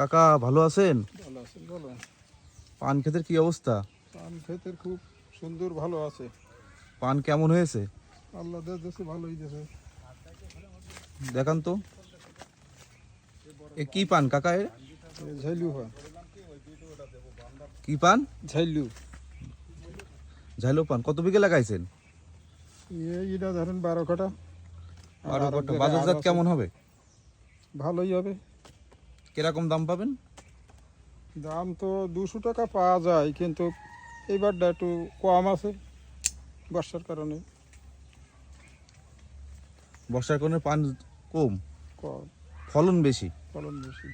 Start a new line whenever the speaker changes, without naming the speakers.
কাকা ভালো আছেন?
ভালো আছেন বলো
পান ক্ষেতের কি অবস্থা?
পান খেতের খুব সুন্দর ভালো আছে।
পান কেমন হয়েছে?
আল্লাহ দেশ ভালোই দেশে
দেখান তো। এ কি পান কাকা এ
ঝাইলু
কি পান?
ঝাইলু।
ঝাইলু পান। কত বিঘে লাগাইছেন?
এটা ধরেন বারো কাটা
বারো কটা বাজারজাত কেমন হবে?
ভালোই হবে।
কীরকম দাম পাবেন?
দাম তো দুশো টাকা পাওয়া যায় কিন্তু এবারটা একটু কম আছে বর্ষার কারণে।
বর্ষার কারণে পান কম?
কম।
ফলন বেশি?
ফলন বেশি।